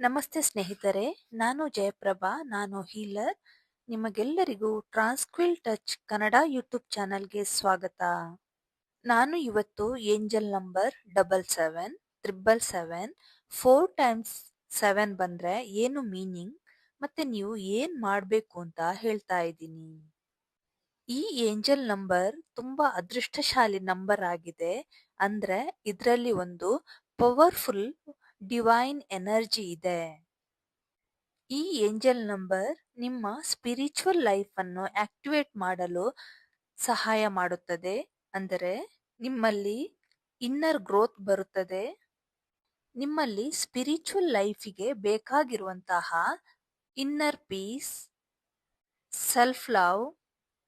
ನಮಸ್ತೆ ಸ್ನೇಹಿತರೆ, ನಾನು ಜಯಪ್ರಭಾ, ನಾನು ಹೀಲರ್. ನಿಮಗೆಲ್ಲರಿಗೂ ಟ್ರಾನ್ಸ್ಕ್ವಿಲ್ ಟಚ್ ಕನ್ನಡ ಯೂಟ್ಯೂಬ್ ಚಾನಲ್ಗೆ ಸ್ವಾಗತ. ನಾನು ಇವತ್ತು angel number double seven, triple seven, four times seven ಬಂದರೆ ಏನು ಮೀನಿಂಗ್, ಮತ್ತೆ ನೀವು ಏನು ಮಾಡಬೇಕು ಅಂತ ಹೇಳ್ತಾ ಇದ್ದೀನಿ. ಈ ಏಂಜಲ್ ನಂಬರ್ ತುಂಬಾ ಅದೃಷ್ಟಶಾಲಿ ನಂಬರ್ ಆಗಿದೆ. ಅಂದ್ರೆ ಇದರಲ್ಲಿ ಒಂದು ಪವರ್ಫುಲ್ ಡಿವೈನ್ ಎನರ್ಜಿ ಇದೆ. ಈ ಏಂಜಲ್ ನಂಬರ್ ನಿಮ್ಮ ಸ್ಪಿರಿಚುವಲ್ ಲೈಫ್ ಅನ್ನು ಆಕ್ಟಿವೇಟ್ ಮಾಡಲು ಸಹಾಯ ಮಾಡುತ್ತದೆ. ಅಂದರೆ ನಿಮ್ಮಲ್ಲಿ ಇನ್ನರ್ ಗ್ರೋತ್ ಬರುತ್ತದೆ. ನಿಮ್ಮಲ್ಲಿ ಸ್ಪಿರಿಚುವಲ್ ಲೈಫಿಗೆ ಬೇಕಾಗಿರುವಂತಹ ಇನ್ನರ್ ಪೀಸ್ ಸೆಲ್ಫ್ ಲವ್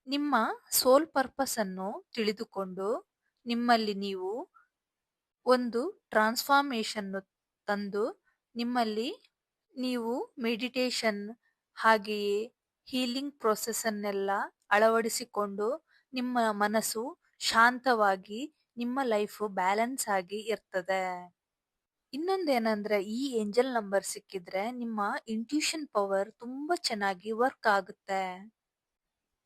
ನಿಮ್ಮ ಸೋಲ್ ಪರ್ಪಸ್ ಅನ್ನು ತಿಳಿದುಕೊಂಡು ನಿಮ್ಮಲ್ಲಿ ನೀವು ಒಂದು ಟ್ರಾನ್ಸ್ಫಾರ್ಮೇಶನ್ ತಂದು ನಿಮ್ಮಲ್ಲಿ ನೀವು ಮೆಡಿಟೇಷನ್ ಹಾಗೆಯೇ ಹೀಲಿಂಗ್ ಪ್ರೊಸೆಸ್ ಅನ್ನೆಲ್ಲ ಅಳವಡಿಸಿಕೊಂಡು ನಿಮ್ಮ ಮನಸ್ಸು ಶಾಂತವಾಗಿ, ನಿಮ್ಮ ಲೈಫ್ ಬ್ಯಾಲೆನ್ಸ್ ಆಗಿ ಇರ್ತದೆ. ಇನ್ನೊಂದೇನಂದ್ರೆ ಈ ಏಂಜಲ್ ನಂಬರ್ ಸಿಕ್ಕಿದ್ರೆ ನಿಮ್ಮ ಇಂಟ್ಯೂಷನ್ ಪವರ್ ತುಂಬಾ ಚೆನ್ನಾಗಿ ವರ್ಕ್ ಆಗುತ್ತೆ.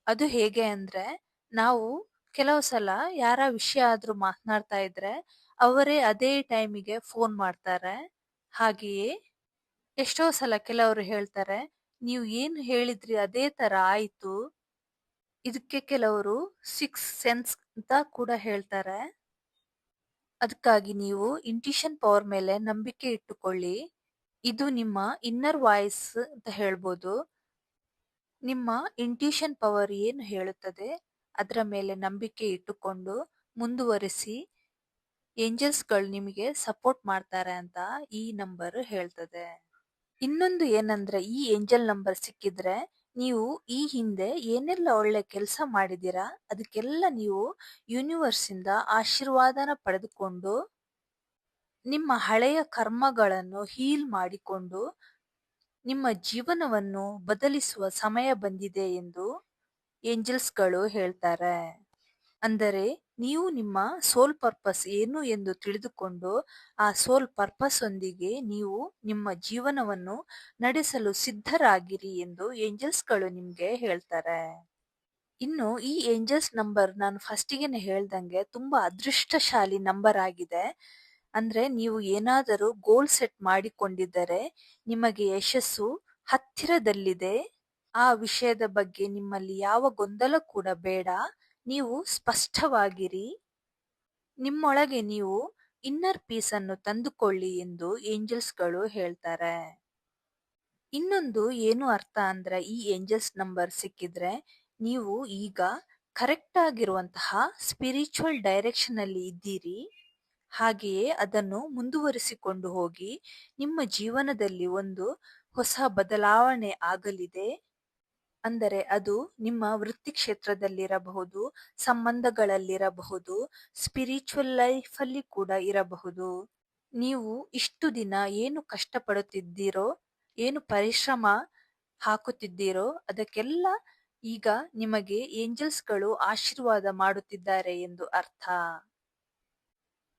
ಅದು ಹೇಗೆ ಅಂದ್ರೆ ನಾವು ಕೆಲವು ಸಲ ಯಾರ ವಿಷಯ ಆದ್ರೂ ಮಾತನಾಡ್ತಾ ಇದ್ರೆ ಅವರೇ ಅದೇ ಟೈಮಿಗೆ ಫೋನ್ ಮಾಡ್ತಾರೆ. ಹಾಗೆಯೇ ಎಷ್ಟೋ ಸಲ ಕೆಲವರು ಹೇಳ್ತಾರೆ, ನೀವು ಏನು ಹೇಳಿದ್ರಿ ಅದೇ ತರ ಆಯ್ತು. ಇದಕ್ಕೆ ಕೆಲವರು ಸಿಕ್ಸ್ ಸೆನ್ಸ್ ಅಂತ ಕೂಡ ಹೇಳ್ತಾರೆ. ಅದಕ್ಕಾಗಿ ನೀವು ಇಂಟ್ಯೂಷನ್ ಪವರ್ ಮೇಲೆ ನಂಬಿಕೆ ಇಟ್ಟುಕೊಳ್ಳಿ. ಇದು ನಿಮ್ಮ ಇನ್ನರ್ ವಾಯ್ಸ್ ಅಂತ ಹೇಳ್ಬೋದು. ನಿಮ್ಮ ಇಂಟ್ಯೂಷನ್ ಪವರ್ ಏನು ಹೇಳುತ್ತದೆ ಅದರ ಮೇಲೆ ನಂಬಿಕೆ ಇಟ್ಟುಕೊಂಡು ಮುಂದುವರಿಸಿ ಏಂಜಲ್ಸ್ಗಳು ನಿಮಗೆ ಸಪೋರ್ಟ್ ಮಾಡ್ತಾರೆ ಅಂತ ಈ ನಂಬರ್ ಹೇಳ್ತದೆ. ಇನ್ನೊಂದು ಏನಂದ್ರೆ, ಈ ಏಂಜಲ್ ನಂಬರ್ ಸಿಕ್ಕಿದ್ರೆ ನೀವು ಈ ಹಿಂದೆ ಏನೆಲ್ಲ ಒಳ್ಳೆ ಕೆಲಸ ಮಾಡಿದೀರಾ ಅದಕ್ಕೆಲ್ಲ ನೀವು ಯೂನಿವರ್ಸ್ ಇಂದ ಆಶೀರ್ವಾದನ ಪಡೆದುಕೊಂಡು ನಿಮ್ಮ ಹಳೆಯ ಕರ್ಮಗಳನ್ನು ಹೀಲ್ ಮಾಡಿಕೊಂಡು ನಿಮ್ಮ ಜೀವನವನ್ನು ಬದಲಿಸುವ ಸಮಯ ಬಂದಿದೆ ಎಂದು ಏಂಜಲ್ಸ್ಗಳು ಹೇಳ್ತಾರೆ. ಅಂದರೆ ನೀವು ನಿಮ್ಮ ಸೋಲ್ ಪರ್ಪಸ್ ಏನು ಎಂದು ತಿಳಿದುಕೊಂಡು ಆ ಸೋಲ್ ಪರ್ಪಸ್ ಒಂದಿಗೆ ನೀವು ನಿಮ್ಮ ಜೀವನವನ್ನು ನಡೆಸಲು ಸಿದ್ಧರಾಗಿರಿ ಎಂದು ಏಂಜಲ್ಸ್ಗಳು ನಿಮ್ಗೆ ಹೇಳ್ತಾರೆ. ಇನ್ನು ಈ ಏಂಜಲ್ಸ್ ನಂಬರ್ ನಾನು ಫಸ್ಟಿಗೆನೆ ಹೇಳ್ದಂಗೆ ತುಂಬಾ ಅದೃಷ್ಟಶಾಲಿ ನಂಬರ್ ಆಗಿದೆ. ಅಂದ್ರೆ ನೀವು ಏನಾದರೂ ಗೋಲ್ ಸೆಟ್ ಮಾಡಿಕೊಂಡಿದ್ದರೆ ನಿಮಗೆ ಯಶಸ್ಸು ಹತ್ತಿರದಲ್ಲಿದೆ. ಆ ವಿಷಯದ ಬಗ್ಗೆ ನಿಮ್ಮಲ್ಲಿ ಯಾವ ಗೊಂದಲ ಕೂಡ ಬೇಡ. ನೀವು ಸ್ಪಷ್ಟವಾಗಿರಿ. ನಿಮ್ಮೊಳಗೆ ನೀವು ಇನ್ನರ್ ಪೀಸ್ ಅನ್ನು ತಂದುಕೊಳ್ಳಿ ಎಂದು ಏಂಜಲ್ಸ್ಗಳು ಹೇಳ್ತಾರೆ. ಇನ್ನೊಂದು ಏನು ಅರ್ಥ ಅಂದ್ರೆ ಈ ಏಂಜಲ್ಸ್ ನಂಬರ್ ಸಿಕ್ಕಿದ್ರೆ ನೀವು ಈಗ ಕರೆಕ್ಟ್ ಆಗಿರುವಂತಹ ಸ್ಪಿರಿಚುವಲ್ ಡೈರೆಕ್ಷನ್ ಅಲ್ಲಿ ಇದ್ದೀರಿ. ಹಾಗೆಯೇ ಅದನ್ನು ಮುಂದುವರಿಸಿಕೊಂಡು ಹೋಗಿ ನಿಮ್ಮ ಜೀವನದಲ್ಲಿ ಒಂದು ಹೊಸ ಬದಲಾವಣೆ ಆಗಲಿದೆ. ಅಂದರೆ ಅದು ನಿಮ್ಮ ವೃತ್ತಿ ಕ್ಷೇತ್ರದಲ್ಲಿರಬಹುದು ಸಂಬಂಧಗಳಲ್ಲಿರಬಹುದು ಸ್ಪಿರಿಚುವಲ್ ಅಲ್ಲಿ ಕೂಡ ಇರಬಹುದು. ನೀವು ಇಷ್ಟು ದಿನ ಏನು ಕಷ್ಟಪಡುತ್ತಿದ್ದೀರೋ, ಏನು ಪರಿಶ್ರಮ ಹಾಕುತ್ತಿದ್ದೀರೋ, ಅದಕ್ಕೆಲ್ಲ ಈಗ ನಿಮಗೆ ಏಂಜಲ್ಸ್ಗಳು ಆಶೀರ್ವಾದ ಮಾಡುತ್ತಿದ್ದಾರೆ ಎಂದು ಅರ್ಥ.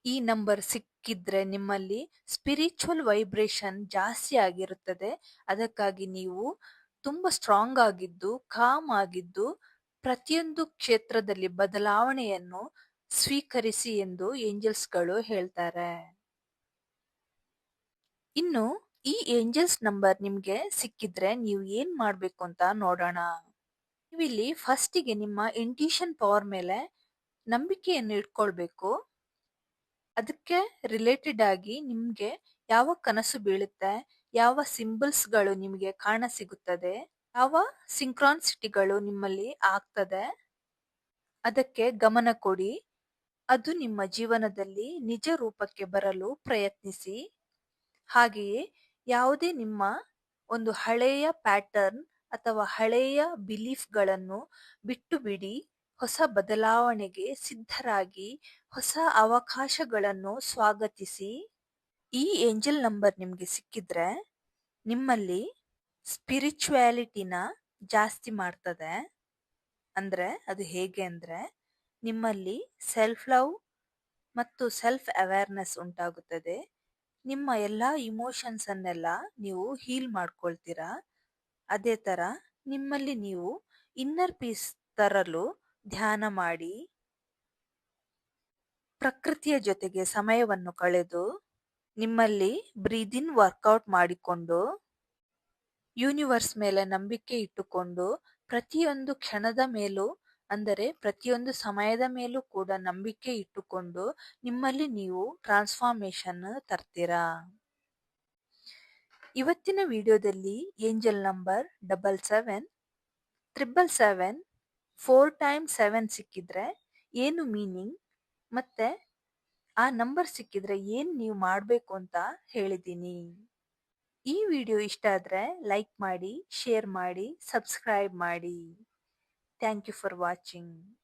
ಈ ನಂಬರ್ ಸಿಕ್ಕಿದ್ರೆ ನಿಮ್ಮಲ್ಲಿ ಸ್ಪಿರಿಚುವಲ್ ವೈಬ್ರೇಷನ್ ಜಾಸ್ತಿ ಆಗಿರುತ್ತದೆ. ಅದಕ್ಕಾಗಿ ನೀವು ತುಂಬಾ ಸ್ಟ್ರಾಂಗ್ ಆಗಿದ್ದು ಕಾಮ್ ಆಗಿದ್ದು, ಪ್ರತಿಯೊಂದು ಕ್ಷೇತ್ರದಲ್ಲಿ ಬದಲಾವಣೆಯನ್ನು ಸ್ವೀಕರಿಸಿ ಎಂದು ಏಂಜಲ್ಸ್ಗಳು ಹೇಳ್ತಾರೆ. ಇನ್ನು, ಈ ಏಂಜಲ್ಸ್ ನಂಬರ್ ನಿಮ್ಗೆ ಸಿಕ್ಕಿದ್ರೆ ನೀವು ಏನ್ ಮಾಡ್ಬೇಕು ಅಂತ ನೋಡೋಣ. ನೀವಿಲ್ಲಿ ಫಸ್ಟಿಗೆ ನಿಮ್ಮ ಇಂಟ್ಯೂಷನ್ ಪವರ್ ಮೇಲೆ ನಂಬಿಕೆಯನ್ನು ಇಟ್ಕೊಳ್ಬೇಕು. ಅದಕ್ಕೆ ರಿಲೇಟೆಡ್ ಆಗಿ ನಿಮ್ಗೆ ಯಾವ ಕನಸು ಬೀಳುತ್ತೆ ಯಾವ ಸಿಂಬಲ್ಸ್ಗಳು ನಿಮಗೆ ಕಾಣ ಸಿಗುತ್ತದೆ? ಯಾವ ಸಿಂಕ್ರಾನ್ಸಿಟಿಗಳು ನಿಮ್ಮಲ್ಲಿ ಆಗ್ತದೆ? ಅದಕ್ಕೆ ಗಮನ ಕೊಡಿ. ಅದು ನಿಮ್ಮ ಜೀವನದಲ್ಲಿ ನಿಜ ರೂಪಕ್ಕೆ ಬರಲು ಪ್ರಯತ್ನಿಸಿ. ಹಾಗೆಯೇ ಯಾವುದೇ ನಿಮ್ಮ ಒಂದು ಹಳೆಯ ಪ್ಯಾಟರ್ನ್ ಅಥವಾ ಹಳೆಯ ಬಿಲೀಫ್ಗಳನ್ನು ಬಿಟ್ಟು ಬಿಡಿ ಹೊಸ ಬದಲಾವಣೆಗೆ ಸಿದ್ಧರಾಗಿ, ಹೊಸ ಅವಕಾಶಗಳನ್ನು ಸ್ವಾಗತಿಸಿ. ಈ ಏಂಜಲ್ ನಂಬರ್ ನಿಮಗೆ ಸಿಕ್ಕಿದ್ರೆ ನಿಮ್ಮಲ್ಲಿ ಸ್ಪಿರಿಚುಯಾಲಿಟಿನ ಜಾಸ್ತಿ ಮಾಡ್ತದೆ. ಅಂದರೆ ಅದು ಹೇಗೆ ಅಂದರೆ ನಿಮ್ಮಲ್ಲಿ ಸೆಲ್ಫ್ ಲವ್ ಮತ್ತು ಸೆಲ್ಫ್ ಅವೇರ್ನೆಸ್ ಉಂಟಾಗುತ್ತದೆ. ನಿಮ್ಮ ಎಲ್ಲ ಇಮೋಷನ್ಸನ್ನೆಲ್ಲ ನೀವು ಹೀಲ್ ಮಾಡ್ಕೊಳ್ತೀರಾ. ಅದೇ ಥರ ನಿಮ್ಮಲ್ಲಿ ನೀವು ಇನ್ನರ್ ಪೀಸ್ ತರಲು ಧ್ಯಾನ ಮಾಡಿ ಪ್ರಕೃತಿಯ ಜೊತೆಗೆ ಸಮಯವನ್ನು ಕಳೆದು ನಿಮ್ಮಲ್ಲಿ ಬ್ರೀದಿನ್ ವರ್ಕೌಟ್ ಮಾಡಿಕೊಂಡು, ಯೂನಿವರ್ಸ್ ಮೇಲೆ ನಂಬಿಕೆ ಇಟ್ಟುಕೊಂಡು, ಪ್ರತಿಯೊಂದು ಕ್ಷಣದ ಮೇಲೂ, ಅಂದರೆ ಪ್ರತಿಯೊಂದು ಸಮಯದ ಮೇಲೂ ಕೂಡ ನಂಬಿಕೆ ಇಟ್ಟುಕೊಂಡು ನಿಮ್ಮಲ್ಲಿ ನೀವು ಟ್ರಾನ್ಸ್ಫಾರ್ಮೇಶನ್ ತರ್ತೀರಾ? ಇವತ್ತಿನ ವಿಡಿಯೋದಲ್ಲಿ angel number double seven, triple seven, four time seven ಸಿಕ್ಕಿದ್ರೆ ಏನು ಮೀನಿಂಗ್? ಮತ್ತೆ ಆ ನಂಬರ್ ಸಿಕ್ಕಿದ್ರೆ ಏನ್ ನೀವು ಮಾಡಬೇಕು ಅಂತ ಹೇಳಿದ್ದೀನಿ. ಈ ವಿಡಿಯೋ ಇಷ್ಟ ಆದ್ರೆ ಲೈಕ್ ಮಾಡಿ, ಶೇರ್ ಮಾಡಿ, ಸಬ್ಸ್ಕ್ರೈಬ್ ಮಾಡಿ. Thank you for watching.